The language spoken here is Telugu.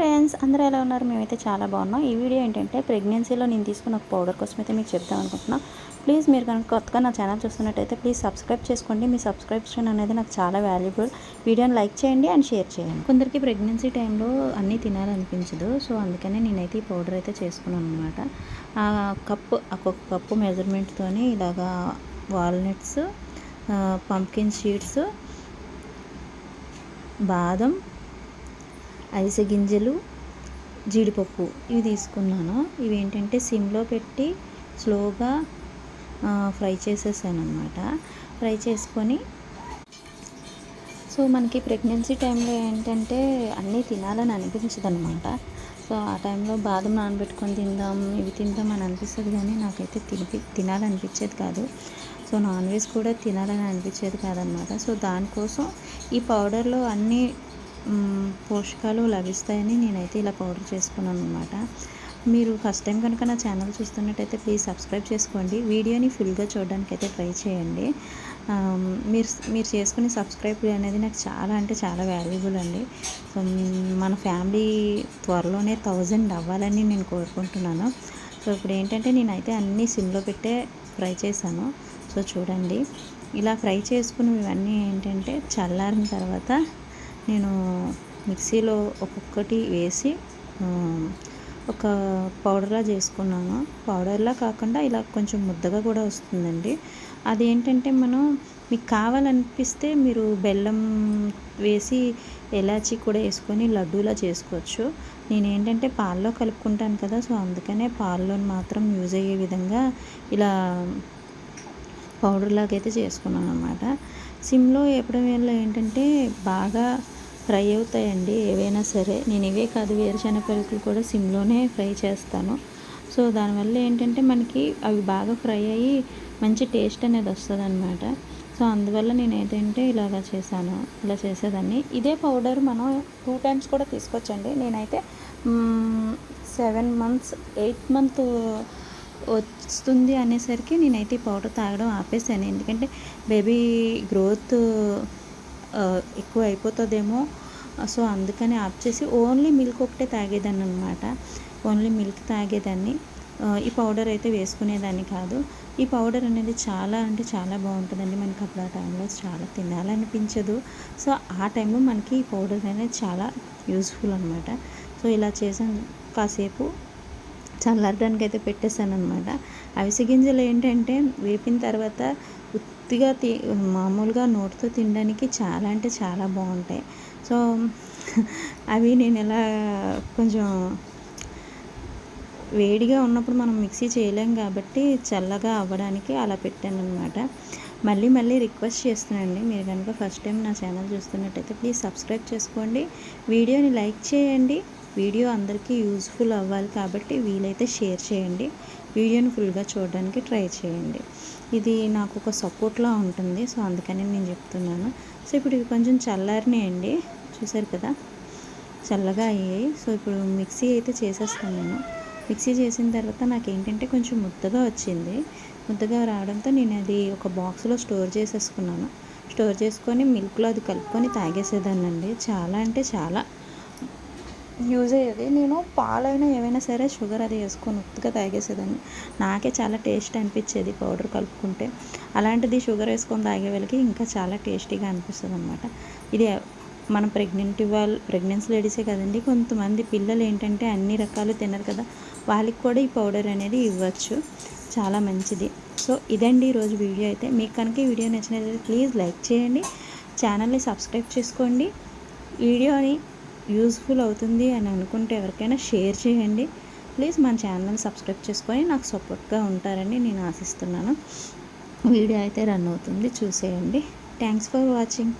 ఫ్రెండ్స్ అందరూ ఎలా ఉన్నారు? మేమైతే చాలా బాగున్నాం. ఈ వీడియో ఏంటంటే ప్రెగ్నెన్సీలో నేను తీసుకున్న ఒక పౌడర్ కోసం అయితే మీకు చెప్తాం అనుకుంటున్నా. ప్లీజ్ మీరు కనుక కొత్తగా నా ఛానల్ చూస్తున్నట్టయితే ప్లీజ్ సబ్స్క్రైబ్ చేసుకోండి. మీ సబ్స్క్రిప్షన్ అనేది నాకు చాలా వాల్యుబుల్. వీడియోని లైక్ చేయండి అండ్ షేర్ చేయండి. కొందరికి ప్రెగ్నెన్సీ టైంలో అన్నీ తినాలనిపించదు. సో అందుకనే నేనైతే ఈ పౌడర్ అయితే చేసుకున్నాను అనమాట ఆ కప్పు ఒక్కొక్క కప్పు మెజర్మెంట్తోని ఇలాగా వాల్నట్స్ పంకిన్ షీట్స్ బాదం అవిసె గింజలు జీడిపప్పు ఇవి తీసుకున్నాను. ఇవి ఏంటంటే సిమ్లో పెట్టి స్లోగా ఫ్రై చేసేసాను అనమాట ఫ్రై చేసుకొని సో మనకి ప్రెగ్నెన్సీ టైంలో ఏంటంటే అన్నీ తినాలని అనిపించదు అనమాట సో ఆ టైంలో బాదం నానబెట్టుకొని తిందాం ఇవి తిందాం అని అనిపిస్తుంది కానీ నాకైతే తినిపి తినాలనిపించేది కాదు. సో నాన్ వెజ్ కూడా తినాలని అనిపించేది కాదనమాట సో దానికోసం ఈ పౌడర్లో అన్నీ పోషకాలు లభిస్తాయని నేనైతే ఇలా పౌడర్ చేసుకున్నాను అనమాట మీరు ఫస్ట్ టైం కనుక నా ఛానల్ చూస్తున్నట్టయితే ప్లీజ్ సబ్స్క్రైబ్ చేసుకోండి. వీడియోని ఫుల్గా చూడడానికి అయితే ట్రై చేయండి. మీరు మీరు చేసుకునే సబ్స్క్రైబ్ అనేది నాకు చాలా అంటే చాలా వాల్యుబుల్ అండి. సో మన ఫ్యామిలీ త్వరలోనే థౌజండ్ అవ్వాలని నేను కోరుకుంటున్నాను. సో ఇప్పుడు ఏంటంటే నేనైతే అన్నీ సిమ్లో పెట్టే ఫ్రై చేశాను. సో చూడండి. ఇలా ఫ్రై చేసుకుని ఇవన్నీ ఏంటంటే చల్లారిన తర్వాత నేను మిక్సీలో ఒక్కొక్కటి వేసి ఒక పౌడర్లా చేసుకున్నాను. పౌడర్లా కాకుండా ఇలా కొంచెం ముద్దగా కూడా వస్తుందండి. అది ఏంటంటే మనం మీకు కావాలనిపిస్తే మీరు బెల్లం వేసి ఎలాచి కూడా వేసుకొని లడ్డూలా చేసుకోవచ్చు. నేను ఏంటంటే పాల్లో కలుపుకుంటాను కదా సో అందుకనే పాల్లో మాత్రం యూజ్ అయ్యే విధంగా ఇలా పౌడర్ లాగైతే చేసుకున్నాను అనమాట సిమ్లో వేపడం వల్ల ఏంటంటే బాగా ఫ్రై అవుతాయండి ఏవైనా సరే. నేను ఇవే కాదు వేరుశెనగ పలుకులు కూడా సిమ్లోనే ఫ్రై చేస్తాను. సో దానివల్ల ఏంటంటే మనకి అవి బాగా ఫ్రై అయ్యి మంచి టేస్ట్ అనేది వస్తుంది అనమాట సో అందువల్ల నేను ఏంటంటే ఇలాగా చేశాను. ఇలా చేసేదాన్ని. ఇదే పౌడర్ మనం టూ టైమ్స్ కూడా తీసుకొచ్చండి. నేనైతే సెవెన్ మంత్స్ ఎయిట్ మంత్ వస్తుంది అనేసరికి నేనైతే ఈ పౌడర్ తాగడం ఆపేసాను. ఎందుకంటే బేబీ గ్రోత్ ఎక్కువ అయిపోతుందేమో సో అందుకని ఆఫ్ చేసి ఓన్లీ మిల్క్ ఒకటే తాగేదాన్ని అనమాట ఓన్లీ మిల్క్ తాగేదాన్ని. ఈ పౌడర్ అయితే వేసుకునేదాన్ని కాదు. ఈ పౌడర్ అనేది చాలా అంటే చాలా బాగుంటుందండి. మనకి అప్పుడు ఆ టైంలో చాలా తినాలనిపించదు. సో ఆ టైంలో మనకి ఈ పౌడర్ అనేది చాలా యూస్ఫుల్ అనమాట సో ఇలా చేసాను కాసేపు. చల్లారడానికి అయితే పెట్టేశాను అనమాట అవిసె గింజలు ఏంటంటే వేపిన తర్వాత ఉత్తిగా తి మామూలుగా నోటితో తినడానికి చాలా అంటే చాలా బాగుంటాయి. సో అవి నేను ఎలా కొంచెం వేడిగా ఉన్నప్పుడు మనం మిక్సీ చేయలేం కాబట్టి చల్లగా అవ్వడానికి అలా పెట్టాను అనమాట మళ్ళీ మళ్ళీ రిక్వెస్ట్ చేస్తున్నానండి మీరు కనుక ఫస్ట్ టైం నా ఛానల్ చూస్తున్నట్టయితే ప్లీజ్ సబ్స్క్రైబ్ చేసుకోండి. వీడియోని లైక్ చేయండి. వీడియో అందరికీ యూజ్ఫుల్ అవ్వాలి కాబట్టి వీలైతే షేర్ చేయండి. వీడియోని ఫుల్గా చూడడానికి ట్రై చేయండి. ఇది నాకు ఒక సపోర్ట్లా ఉంటుంది. సో అందుకని నేను చెప్తున్నాను. సో ఇప్పుడు ఇవి కొంచెం చల్లారినాయండి. చూసారు కదా? చల్లగా అయ్యాయి. సో ఇప్పుడు మిక్సీ అయితే చేసేస్తాను నేను మిక్సీ చేసిన తర్వాత నాకు ఏంటంటే కొంచెం ముద్దగా వచ్చింది. ముద్దగా రావడంతో నేను అది ఒక బాక్స్లో స్టోర్ చేసేసుకున్నాను. స్టోర్ చేసుకొని మిల్క్లో అది కలుపుకొని తాగేసేదాన్నండి. చాలా అంటే చాలా. యూజ్ అయ్యేది. నేను పాలైనా ఏవైనా సరే షుగర్ అది వేసుకొని ఉత్తుగా తాగేసేదాన్ని. నాకే చాలా టేస్ట్ అనిపించేది పౌడర్ కలుపుకుంటే. అలాంటిది షుగర్ వేసుకొని తాగే వాళ్ళకి ఇంకా చాలా టేస్టీగా అనిపిస్తుంది అనమాట ఇది మన ప్రెగ్నెంట్ వాళ్ళు ప్రెగ్నెన్సీ లేడీసే కదండి కొంతమంది పిల్లలు ఏంటంటే అన్ని రకాలు తినరు కదా వాళ్ళకి కూడా ఈ పౌడర్ అనేది ఇవ్వచ్చు. చాలా మంచిది. సో ఇదండి ఈరోజు వీడియో అయితే. మీకు కనుక ఈ వీడియో నచ్చినట్లయితే ప్లీజ్ లైక్ చేయండి. ఛానల్ని సబ్స్క్రైబ్ చేసుకోండి. వీడియోని యూస్ఫుల్ అవుతుంది అని అనుకుంటే ఎవరికైనా షేర్ చేయండి. ప్లీజ్ మన ఛానల్ సబ్స్క్రైబ్ చేసుకొని నాకు సపోర్ట్గా ఉంటారని నేను ఆశిస్తున్నాను. వీడియో అయితే రన్ అవుతుంది. చూసేయండి. Thanks for watching.